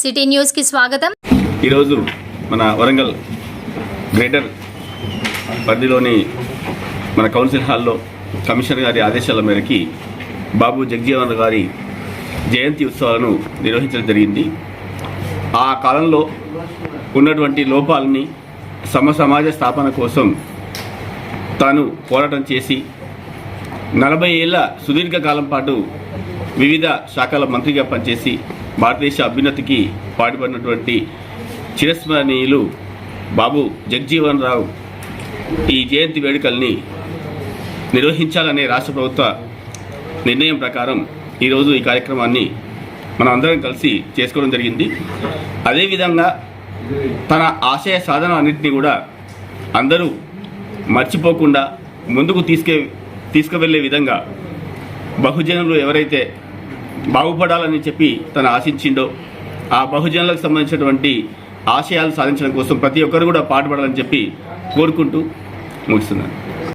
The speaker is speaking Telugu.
సిటీ న్యూస్కి స్వాగతం. ఈరోజు మన వరంగల్ గ్రేటర్ పరిధిలోని మన కౌన్సిల్ హాల్లో కమిషనర్ గారి ఆదేశాల మేరకి బాబు జగజీవన్ గారి జయంతి ఉత్సవాలను నిర్వహించడం జరిగింది. ఆ కాలంలో ఉన్నటువంటి లోపాలని సమ సమాజ స్థాపన కోసం తాను పోరాటం చేసి నలభై ఏళ్ళ సుదీర్ఘకాలం పాటు వివిధ శాఖల మంత్రిగా పనిచేసి భారతదేశ అభ్యున్నతికి పాటుపడినటువంటి చిరస్మరణీయులు బాబు జగజీవన్ రావు ఈ జయంతి వేడుకల్ని నిర్వహించాలనే రాష్ట్ర ప్రభుత్వ నిర్ణయం ప్రకారం ఈరోజు ఈ కార్యక్రమాన్ని మనం అందరం కలిసి చేసుకోవడం జరిగింది. అదేవిధంగా తన ఆశయ సాధన అన్నింటినీ కూడా అందరూ మర్చిపోకుండా ముందుకు తీసుకే తీసుకువెళ్ళే విధంగా బహుజనులు ఎవరైతే బాగుపడాలని చెప్పి తను ఆశించిండో ఆ బహుజనులకు సంబంధించినటువంటి ఆశయాలు సాధించడం కోసం ప్రతి ఒక్కరు కూడా పాటుపడాలని చెప్పి కోరుకుంటూ ముగిస్తున్నాను.